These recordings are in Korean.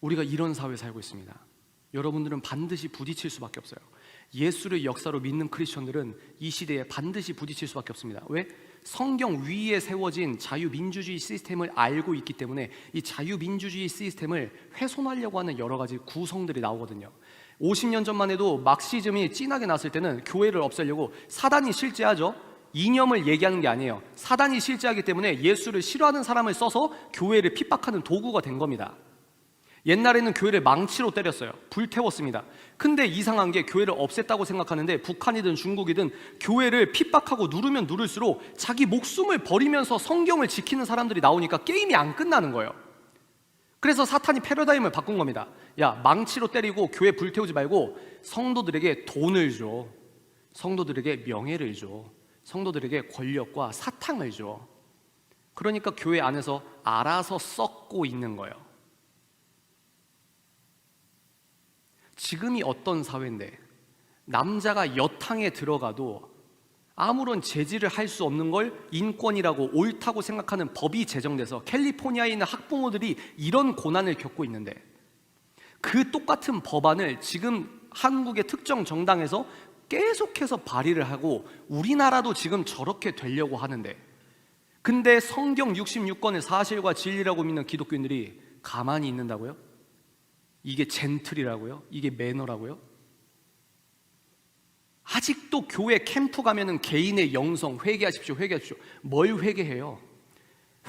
우리가 이런 사회에 살고 있습니다. 여러분들은 반드시 부딪힐 수밖에 없어요. 예수를 역사로 믿는 크리스천들은 이 시대에 반드시 부딪힐 수밖에 없습니다. 왜? 성경 위에 세워진 자유민주주의 시스템을 알고 있기 때문에 이 자유민주주의 시스템을 훼손하려고 하는 여러 가지 구성들이 나오거든요. 50년 전만 해도 막시즘이 진하게 났을 때는 교회를 없애려고 사단이 실제하죠. 이념을 얘기하는 게 아니에요. 사단이 실제하기 때문에 예수를 싫어하는 사람을 써서 교회를 핍박하는 도구가 된 겁니다. 옛날에는 교회를 망치로 때렸어요. 불태웠습니다. 근데 이상한 게 교회를 없앴다고 생각하는데 북한이든 중국이든 교회를 핍박하고 누르면 누를수록 자기 목숨을 버리면서 성경을 지키는 사람들이 나오니까 게임이 안 끝나는 거예요. 그래서 사탄이 패러다임을 바꾼 겁니다. 야, 망치로 때리고 교회 불태우지 말고 성도들에게 돈을 줘. 성도들에게 명예를 줘. 성도들에게 권력과 사탕을 줘. 그러니까 교회 안에서 알아서 썩고 있는 거예요. 지금이 어떤 사회인데 남자가 여탕에 들어가도 아무런 제지를 할 수 없는 걸 인권이라고 옳다고 생각하는 법이 제정돼서 캘리포니아에 있는 학부모들이 이런 고난을 겪고 있는데 그 똑같은 법안을 지금 한국의 특정 정당에서 계속해서 발의를 하고 우리나라도 지금 저렇게 되려고 하는데 근데 성경 66권의 사실과 진리라고 믿는 기독교인들이 가만히 있는다고요? 이게 젠틀이라고요? 이게 매너라고요? 아직도 교회 캠프 가면은 개인의 영성 회개하십시오, 회개하십시오. 뭘 회개해요?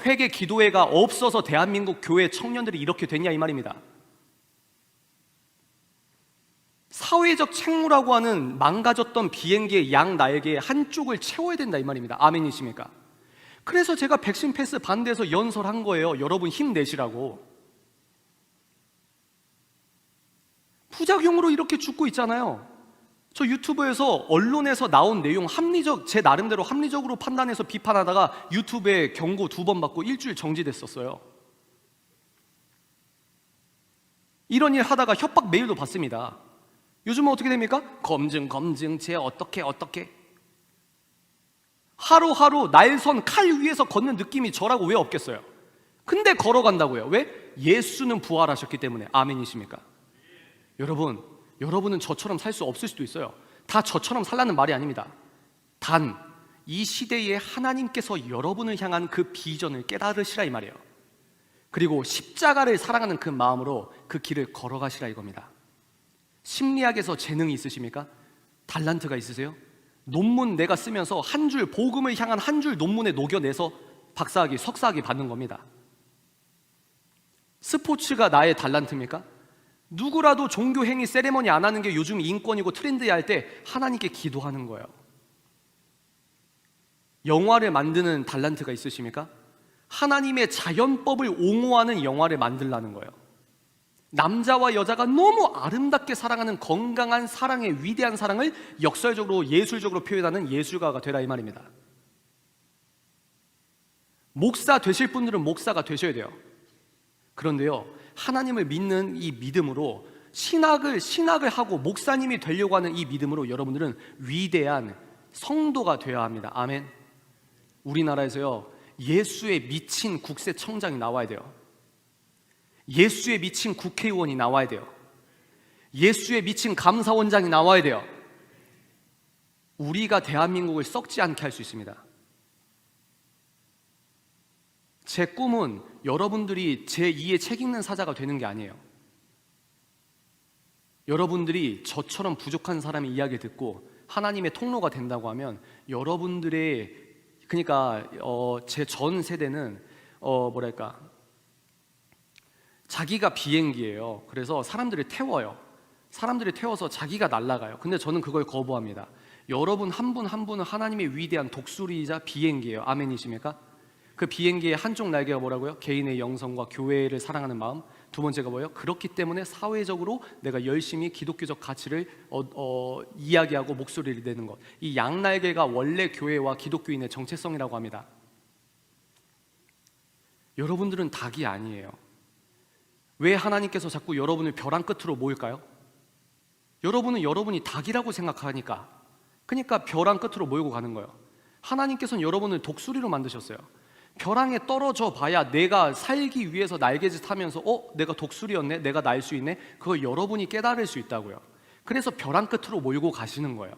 회개 기도회가 없어서 대한민국 교회 청년들이 이렇게 됐냐 이 말입니다. 사회적 책무라고 하는 망가졌던 비행기의 양 날개의 한쪽을 채워야 된다 이 말입니다. 아멘이십니까? 그래서 제가 백신 패스 반대해서 연설한 거예요. 여러분 힘내시라고. 부작용으로 이렇게 죽고 있잖아요. 저 유튜브에서 언론에서 나온 내용 합리적 제 나름대로 합리적으로 판단해서 비판하다가 유튜브에 경고 두 번 받고 일주일 정지됐었어요. 이런 일 하다가 협박 메일도 받습니다. 요즘은 어떻게 됩니까? 검증 검증 제 어떻게 어떻게 하루하루 날선 칼 위에서 걷는 느낌이 저라고 왜 없겠어요? 근데 걸어간다고요. 왜? 예수는 부활하셨기 때문에 아멘이십니까? 여러분, 여러분은 저처럼 살 수 없을 수도 있어요. 다 저처럼 살라는 말이 아닙니다. 단, 이 시대에 하나님께서 여러분을 향한 그 비전을 깨달으시라 이 말이에요. 그리고 십자가를 사랑하는 그 마음으로 그 길을 걸어가시라 이겁니다. 심리학에서 재능이 있으십니까? 달란트가 있으세요? 논문 내가 쓰면서 한 줄 복음을 향한 한 줄 논문에 녹여내서 박사학위, 석사학위 받는 겁니다. 스포츠가 나의 달란트입니까? 누구라도 종교 행위 세레머니 안 하는 게 요즘 인권이고 트렌드야 할 때 하나님께 기도하는 거예요. 영화를 만드는 달란트가 있으십니까? 하나님의 자연법을 옹호하는 영화를 만들라는 거예요. 남자와 여자가 너무 아름답게 사랑하는 건강한 사랑의 위대한 사랑을 역설적으로 예술적으로 표현하는 예술가가 되라 이 말입니다. 목사 되실 분들은 목사가 되셔야 돼요. 그런데요, 하나님을 믿는 이 믿음으로 신학을 신학을 하고 목사님이 되려고 하는 이 믿음으로 여러분들은 위대한 성도가 되어야 합니다. 아멘. 우리나라에서요, 예수에 미친 국세 청장이 나와야 돼요. 예수에 미친 국회의원이 나와야 돼요. 예수에 미친 감사원장이 나와야 돼요. 우리가 대한민국을 썩지 않게 할 수 있습니다. 제 꿈은 여러분들이 제 2의 책 읽는 사자가 되는 게 아니에요. 여러분들이 저처럼 부족한 사람의 이야기 듣고 하나님의 통로가 된다고 하면 여러분들의 그러니까 어, 제 전 세대는 어, 뭐랄까 자기가 비행기예요. 그래서 사람들을 태워요. 사람들을 태워서 자기가 날아가요. 근데 저는 그걸 거부합니다. 여러분 한 분 한 분은 하나님의 위대한 독수리이자 비행기예요. 아멘이십니까? 그 비행기의 한쪽 날개가 뭐라고요? 개인의 영성과 교회를 사랑하는 마음. 두 번째가 뭐예요? 그렇기 때문에 사회적으로 내가 열심히 기독교적 가치를 어, 어, 이야기하고 목소리를 내는 것. 이 양날개가 원래 교회와 기독교인의 정체성이라고 합니다. 여러분들은 닭이 아니에요. 왜 하나님께서 자꾸 여러분을 벼랑 끝으로 모일까요? 여러분은 여러분이 닭이라고 생각하니까. 그러니까 벼랑 끝으로 모이고 가는 거예요. 하나님께서는 여러분을 독수리로 만드셨어요. 벼랑에 떨어져 봐야 내가 살기 위해서 날개짓 하면서 어 내가 독수리였네 내가 날 수 있네 그걸 여러분이 깨달을 수 있다고요. 그래서 벼랑 끝으로 몰고 가시는 거예요.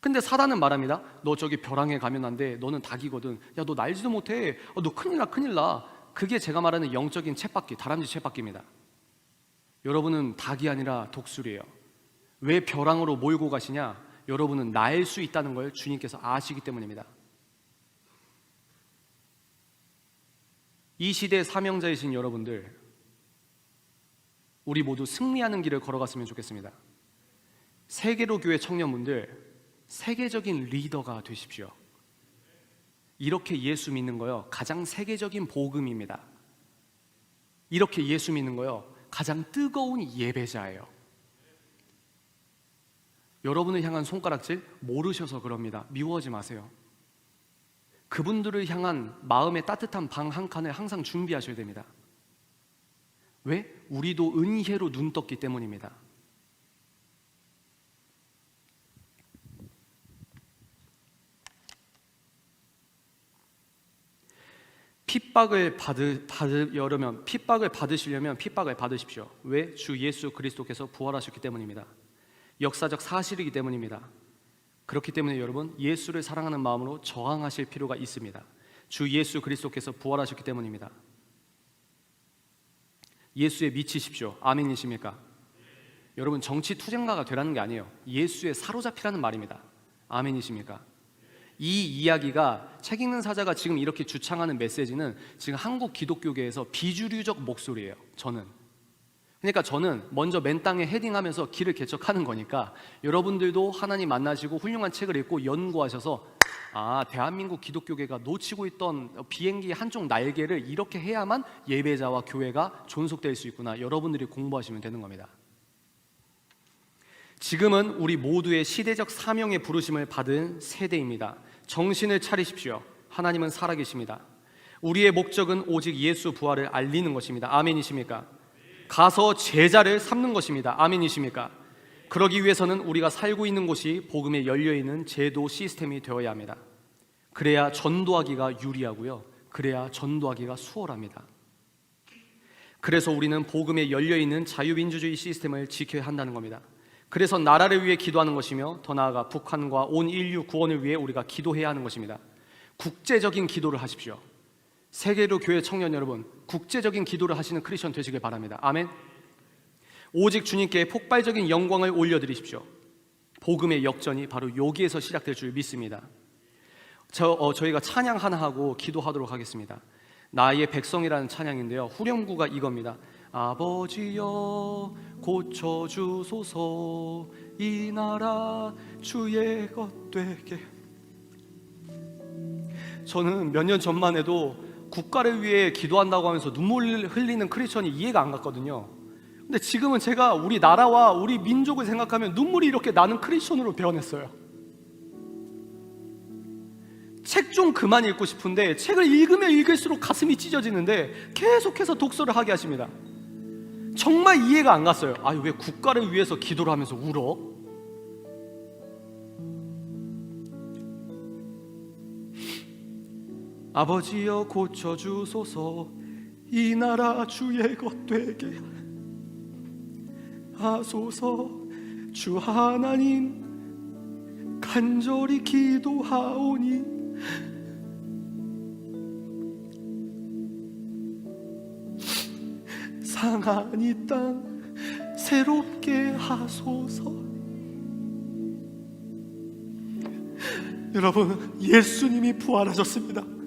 근데 사단은 말합니다. 너 저기 벼랑에 가면 안돼 너는 닭이거든. 야 너 날지도 못해. 어, 너 큰일 나 큰일 나. 그게 제가 말하는 영적인 챗바퀴 다람쥐 챗바퀴입니다. 여러분은 닭이 아니라 독수리예요. 왜 벼랑으로 몰고 가시냐? 여러분은 날 수 있다는 걸 주님께서 아시기 때문입니다 이 시대의 사명자이신 여러분들, 우리 모두 승리하는 길을 걸어갔으면 좋겠습니다. 세계로 교회 청년분들, 세계적인 리더가 되십시오. 이렇게 예수 믿는 거요, 가장 세계적인 복음입니다. 이렇게 예수 믿는 거요, 가장 뜨거운 예배자예요. 여러분을 향한 손가락질 모르셔서 그럽니다. 미워하지 마세요. 그분들을 향한 마음의 따뜻한 방 한 칸을 항상 준비하셔야 됩니다. 왜? 우리도 은혜로 눈 떴기 때문입니다. 핍박을 받으, 받으려면 핍박을 받으시려면 핍박을 받으십시오. 왜? 주 예수 그리스도께서 부활하셨기 때문입니다. 역사적 사실이기 때문입니다. 그렇기 때문에 여러분 예수를 사랑하는 마음으로 저항하실 필요가 있습니다. 주 예수 그리스도께서 부활하셨기 때문입니다. 예수에 미치십시오. 아멘이십니까? 여러분 정치 투쟁가가 되라는 게 아니에요. 예수에 사로잡히라는 말입니다. 아멘이십니까? 이 이야기가 책 읽는 사자가 지금 이렇게 주창하는 메시지는 지금 한국 기독교계에서 비주류적 목소리예요. 저는 그러니까 저는 먼저 맨 땅에 헤딩하면서 길을 개척하는 거니까 여러분들도 하나님 만나시고 훌륭한 책을 읽고 연구하셔서 아 대한민국 기독교계가 놓치고 있던 비행기 한쪽 날개를 이렇게 해야만 예배자와 교회가 존속될 수 있구나 여러분들이 공부하시면 되는 겁니다. 지금은 우리 모두의 시대적 사명의 부르심을 받은 세대입니다. 정신을 차리십시오. 하나님은 살아계십니다. 우리의 목적은 오직 예수 부활을 알리는 것입니다. 아멘이십니까? 가서 제자를 삼는 것입니다. 아멘이십니까? 그러기 위해서는 우리가 살고 있는 곳이 복음에 열려 있는 제도 시스템이 되어야 합니다. 그래야 전도하기가 유리하고요. 그래야 전도하기가 수월합니다. 그래서 우리는 복음에 열려 있는 자유민주주의 시스템을 지켜야 한다는 겁니다. 그래서 나라를 위해 기도하는 것이며 더 나아가 북한과 온 인류 구원을 위해 우리가 기도해야 하는 것입니다. 국제적인 기도를 하십시오. 세계로 교회 청년 여러분, 국제적인 기도를 하시는 크리스천 되시길 바랍니다. 아멘. 오직 주님께 폭발적인 영광을 올려드리십시오. 복음의 역전이 바로 여기에서 시작될 줄 믿습니다. 저, 어, 저희가 찬양 하나 하고 기도하도록 하겠습니다. 나의 백성이라는 찬양인데요. 후렴구가 이겁니다. 아버지여 고쳐 주소서 이 나라 주의 것 되게 저는 몇 년 전만 해도 국가를 위해 기도한다고 하면서 눈물 흘리는 크리스천이 이해가 안 갔거든요. 근데 지금은 제가 우리 나라와 우리 민족을 생각하면 눈물이 이렇게 나는 크리스천으로 변했어요. 책 좀 그만 읽고 싶은데 책을 읽으면 읽을수록 가슴이 찢어지는데 계속해서 독서를 하게 하십니다. 정말 이해가 안 갔어요. 아유 왜 국가를 위해서 기도를 하면서 울어? 아버지여 고쳐주소서. 이 나라 주의 것 되게. 하소서 주 하나님 간절히 기도하오니. 상한 이 땅 새롭게 하소서. 여러분 예수님이 부활하셨습니다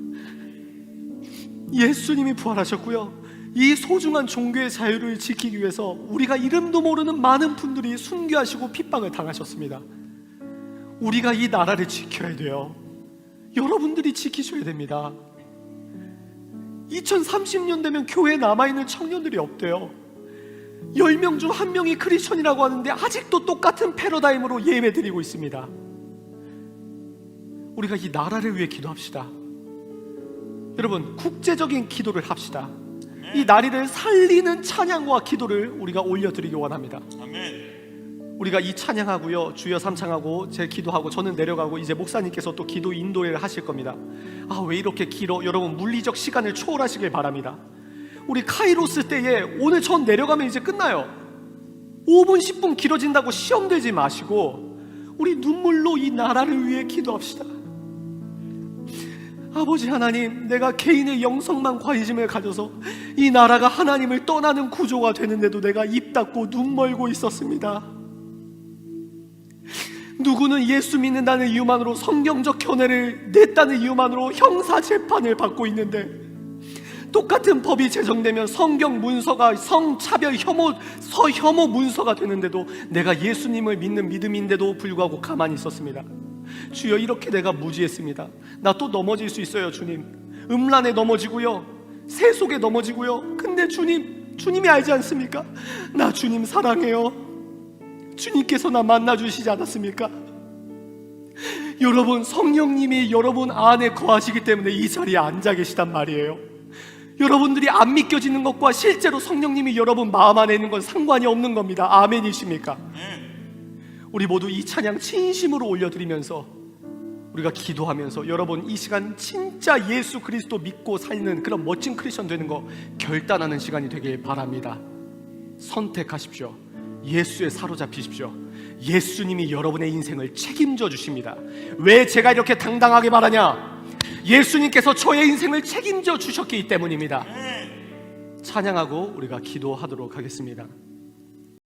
예수님이 부활하셨고요. 이 소중한 종교의 자유를 지키기 위해서 우리가 이름도 모르는 많은 분들이 순교하시고 핍박을 당하셨습니다. 우리가 이 나라를 지켜야 돼요. 여러분들이 지키셔야 됩니다. 2030년 되면 교회에 남아있는 청년들이 없대요. 10명 중한 명이 크리스천이라고 하는데 아직도 똑같은 패러다임으로 예배 드리고 있습니다. 우리가 이 나라를 위해 기도합시다. 여러분 국제적인 기도를 합시다. 이 나리를 살리는 찬양과 기도를 우리가 올려드리기 원합니다. 우리가 이 찬양하고요 주여 삼창하고 제 기도하고 저는 내려가고 이제 목사님께서 또 기도 인도를 하실 겁니다. 아 왜 이렇게 길어? 여러분 물리적 시간을 초월하시길 바랍니다. 우리 카이로스 때에 오늘 전 내려가면 이제 끝나요. 5분 10분 길어진다고 시험 들지 마시고 우리 눈물로 이 나라를 위해 기도합시다 아버지 하나님, 내가 개인의 영성만 관심을 가져서 이 나라가 하나님을 떠나는 구조가 되는데도 내가 입 닫고 눈 멀고 있었습니다. 누구는 예수 믿는다는 이유만으로 성경적 견해를 냈다는 이유만으로 형사 재판을 받고 있는데 똑같은 법이 제정되면 성경 문서가 성차별 혐오 서 혐오 문서가 되는데도 내가 예수님을 믿는 믿음인데도 불구하고 가만히 있었습니다. 주여 이렇게 내가 무지했습니다. 나 또 넘어질 수 있어요, 주님. 음란에 넘어지고요. 새 속에 넘어지고요. 근데 주님, 주님이 알지 않습니까? 나 주님 사랑해요. 주님께서 나 만나 주시지 않았습니까? 여러분 성령님이 여러분 안에 거하시기 때문에 이 자리에 앉아 계시단 말이에요. 여러분들이 안 믿겨지는 것과 실제로 성령님이 여러분 마음 안에 있는 건 상관이 없는 겁니다. 아멘이십니까? 우리 모두 이 찬양 진심으로 올려드리면서 우리가 기도하면서 여러분 이 시간 진짜 예수 그리스도 믿고 살는 그런 멋진 크리스천 되는 거 결단하는 시간이 되길 바랍니다. 선택하십시오. 예수에 사로잡히십시오. 예수님이 여러분의 인생을 책임져 주십니다. 왜 제가 이렇게 당당하게 말하냐? 예수님께서 저의 인생을 책임져 주셨기 때문입니다. 찬양하고 우리가 기도하도록 하겠습니다.